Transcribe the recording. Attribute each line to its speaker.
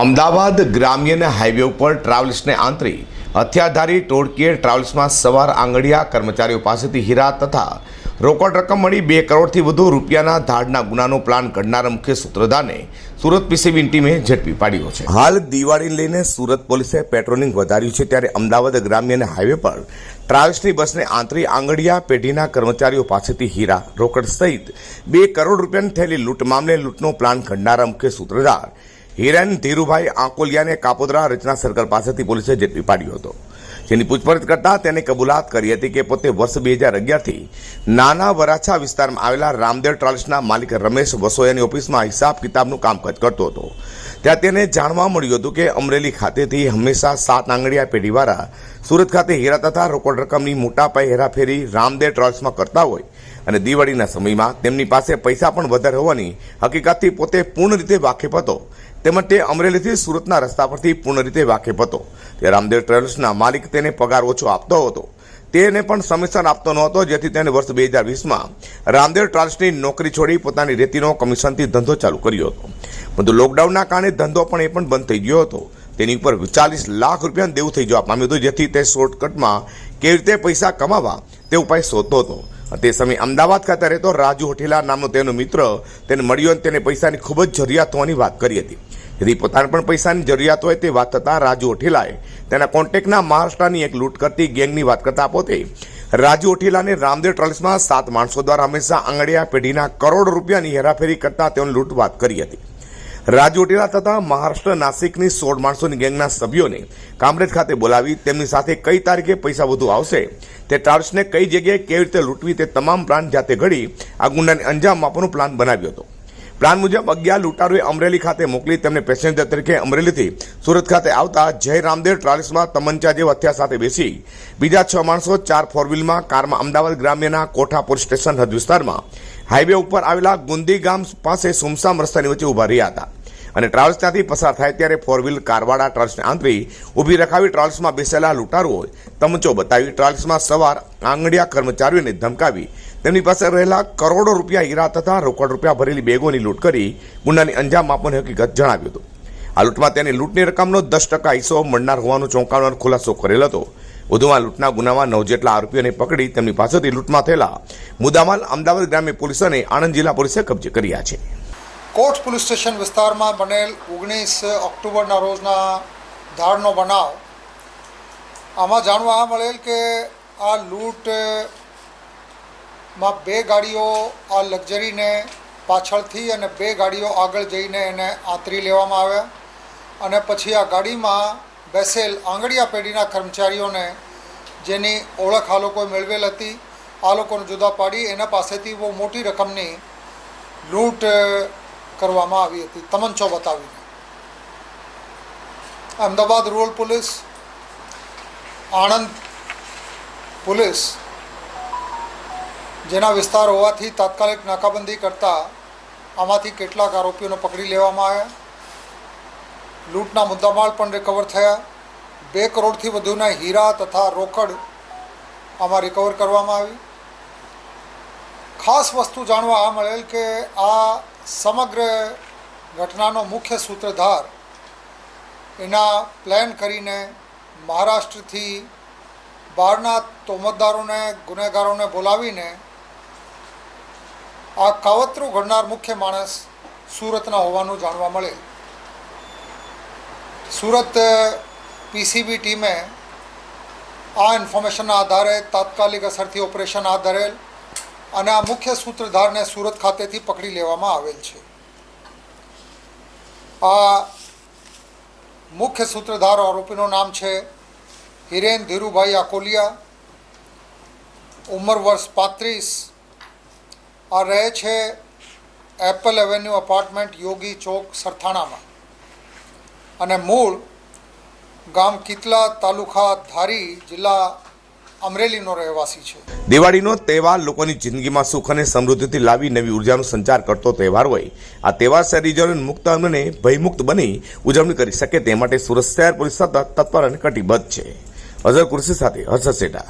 Speaker 1: Ahmedabad ગ્રામ્યના highway ઉપર ટ્રાવેલ્સને આંતરી હથિયારધારી ટોળકીએ ટ્રાવેલ્સમાં સવાર આંગડિયા કર્મચારીઓ પાસેથી હીરા તથા રોકડ રકમ મળી બે કરોડથી વધુ રૂપિયાના ધાડના ગુનાનો પ્લાન ઘડનારા મુખ્ય સૂત્રધારને સુરત પીસીબી ટીમે ઝડપી પાડ્યો છે. હાલ દિવાળીને લઈને સુરત પોલીસે પેટ્રોલિંગ વધાર્યું છે ત્યારે અમદાવાદ ગ્રામ્યના હાઈવે પર ટ્રાવેલ્સની બસને આંતરી આંગડિયા પેઢીના કર્મચારીઓ પાસેથી હીરા, રોકડ સહિત બે કરોડ રૂપિયાની થયેલી લૂંટ મામલે લૂંટનો પ્લાન ઘડનારા મુખ્ય સૂત્રધાર હિરેન, ધીરુભાઈ આંકોલિયાને કાપોદરા રચના સર્કલ પાસેથી પોલીસે ઝડપી પાડ્યો હતો. જેની પૂછપરછ કરતા તેને કબૂલાત કરી હતી કે પોતે વર્ષ બે હજાર અગિયારથી નાના વરાછા વિસ્તારમાં આવેલા રામદેવ ટ્રાવેલ્સના માલિક રમેશ વસોયાની ઓફિસમાં હિસાબ કિતાબનું કામકાજ કરતો હતો. ત્યાં તેને જાણવા મળ્યું હતું કે અમરેલી ખાતેથી હંમેશા સાત આંગળીયા પેઢીવાળા સુરત ખાતે હીરા તથા રોકડ રકમની મોટા પાયે હેરાફેરી રામદેવ ટ્રાવેલ્સમાં કરતા હોય અને દિવાળીના સમયમાં તેમની પાસે પૈસા પણ વધારે હોવાની હકીકતથી પોતે પૂર્ણ રીતે વાકેફ હતો. તેમજ તે અમરેલીથી સુરતના રસ્તા પરથી પૂર્ણ રીતે વાકેફ હતો. તે રામદેવ ટ્રાવેલ્સના માલિક તેને પગાર ઓછો આપતો હતો. તેને પણ સમિશન આપતો નહોતો જેથી તેને વર્ષ બે હજાર વીસમાં રામદેવ ટ્રાવેલ્સની નોકરી છોડી પોતાની રેતીનો કમિશનથી ધંધો ચાલુ કર્યો હતો. પરંતુ લોકડાઉનના કારણે ધંધો પણ એ પણ બંધ થઈ ગયો હતો. તેની ઉપર ચાલીસ લાખ રૂપિયાનું દેવું થઈ જવા પામ્યું હતું, જેથી તે શોર્ટકટમાં કેવી રીતે પૈસા કમાવા તે ઉપાય શોધતો હતો. તે સમયે અમદાવાદ ખાતે રહેતો રાજુ હોઠેલા નામનો તેનો મિત્ર તેને મળ્યો અને તેને પૈસાની ખૂબ જ જરૂરિયાત હોવાની વાત કરી હતી. જેથી પોતાને પણ પૈસાની જરૂરિયાત હોય તે વાત થતાં રાજુ ઓઠેલાએ તેના કોન્ટેક્ટના મહારાષ્ટ્રની એક લૂંટ કરતી ગેંગની વાત કરતા પોતે રાજુ ઓઠેલાને રામદેવ ટ્રાવેલ્સમાં સાત માણસો દ્વારા હંમેશા આંગળીયા પેઢીના કરોડ રૂપિયાની હેરાફેરી કરતા તેઓની લૂંટ વાત કરી હતી. રાજુ ઓટેલા તથા મહારાષ્ટ્ર નાસિકની સોળ માણસોની ગેંગના સભ્યોને કામરેજ ખાતે બોલાવી તેમની સાથે કઈ તારીખે પૈસા વધુ આવશે તે ટ્રાવેલ્સને કઈ જગ્યાએ કેવી રીતે લૂંટવી તે તમામ પ્લાન જાતે ઘડી આ ગુંડાને અંજામ આપવાનો પ્લાન બનાવ્યો હતો. પ્લાન મુજબ અગિયાર લૂંટારોએ અમરેલી ખાતે મોકલી તેમને પેસેન્જર તરીકે અમરેલીથી સુરત ખાતે આવતા જય રામદેવ ટ્રાવેલ્સમાં તમંચા જેવા હથિયાર સાથે બેસી બીજા છ માણસો ચાર ફોર વ્હીલમાં કારમાં અમદાવાદ ગ્રામ્યના કોઠા પોલીસ સ્ટેશન હદ વિસ્તારમાં હાઈવે ઉપર આવેલા ગુંદી ગામ પાસે સુમસામ રસ્તાની વચ્ચે ઊભા રહ્યા હતા. અને ટ્રાવેલ્સ ત્યાંથી પસાર થાય ત્યારે ફોર વ્હીલ કારવાળા ટ્રાવેલ્સને આંતરી ઊભી રખાવી ટ્રાવેલ્સમાં બેસેલા લૂંટારુઓએ તમચો બતાવી ટ્રાવેલ્સમાં સવાર આંગડિયા કર્મચારીઓને ધમકાવી. તેમની પાસે રહેલા કરોડો રૂપિયા હીરા તથા રોકડ રૂપિયા ભરેલી બેગોની લૂંટ કરી ગુંડાની અંજામ આપવાની હકીકત જણાવ્યું હતું. આ લૂંટમાં તેની લૂંટની રકમનો દસ ટકા હિસ્સો મળનાર હોવાનો ચોંકાવવાનો ખુલાસો કરેલ હતો. વધુમાં લૂંટના ગુનામાં નવ જેટલા આરોપીઓને પકડી તેમની પાસેથી લૂંટમાં થયેલા મુદ્દામાલ અમદાવાદ ગ્રામ્ય પોલીસ અને આણંદ જિલ્લા પોલીસે કબજે કર્યા છે.
Speaker 2: કોટ પોલીસ સ્ટેશન વિસ્તારમાં બનેલ ઓગણીસ ઓક્ટોબરના રોજના ધાડનો બનાવ. આમાં જાણવા મળેલ કે આ લૂંટમાં બે ગાડીઓ આ લક્ઝરીને પાછળથી અને બે ગાડીઓ આગળ જઈને એને આંતરી લેવામાં આવ્યા અને પછી આ ગાડીમાં બેસેલ આંગળીયા પેઢીના કર્મચારીઓને જેની ઓળખ આ લોકોએ મેળવેલ હતી, આ લોકોને જુદા પાડી, એના પાસેથી બહુ મોટી રકમની લૂંટ કરવામાં આવી હતી. તમંચો બતાવીને. Ahmedabad rural police, Anand police જેના વિસ્તાર હોવાથી તાત્કાલિક નાકાબંધી કરતા આમાંથી કેટલાક આરોપીઓને પકડી લેવામાં આવ્યા. લૂંટના મુદ્દામાલ પણ રિકવર થયા. બે કરોડથી વધુના હીરા તથા રોકડ આમાં રિકવર કરવામાં આવી. ખાસ વસ્તુ જાણવા આ મળેલ કે આ સમગ્ર ઘટનાનો મુખ્ય સૂત્રધાર એના પ્લાન કરીને મહારાષ્ટ્રથી બહારના તોમતદારોને, ગુનેગારોને બોલાવીને આ કાવતરું ઘડનાર મુખ્ય માણસ સુરતના હોવાનું જાણવા મળે સુરત પીસીબી ટીમે આ ઇન્ફોર્મેશનના આધારે તાત્કાલિક અસરથી ઓપરેશન હાથ ધરેલ. અને આ મુખ્ય સૂત્રધારને સુરત ખાતેથી પકડી લેવામાં આવેલ છે. આ મુખ્ય સૂત્રધાર આરોપીનું નામ છે હિરેન ધીરુભાઈ આકોલિયા, ઉંમર વર્ષ પાંત્રીસ. આ રહે છે Apple Avenue apartment Yogi Chowk સરથાણામાં. અને મૂળ ગામ કિતલા તાલુકા ધારી જિલ્લા અમરેલીનો રહેવાસી છે.
Speaker 1: દિવાળીનો તહેવાર લોકોની જિંદગીમાં સુખ અને સમૃદ્ધિથી લાવી નવી ઉર્જાનો સંચાર કરતો તહેવાર હોય. આ તહેવાર શહેરીજનો મુક્ત અને ભયમુક્ત બની ઉજવણી કરી શકે તે માટે સુરત શહેર પોલીસ સતત તત્પર અને કટિબદ્ધ છે. અઝર કુર્સી સાથે હર્ષદ સેઠા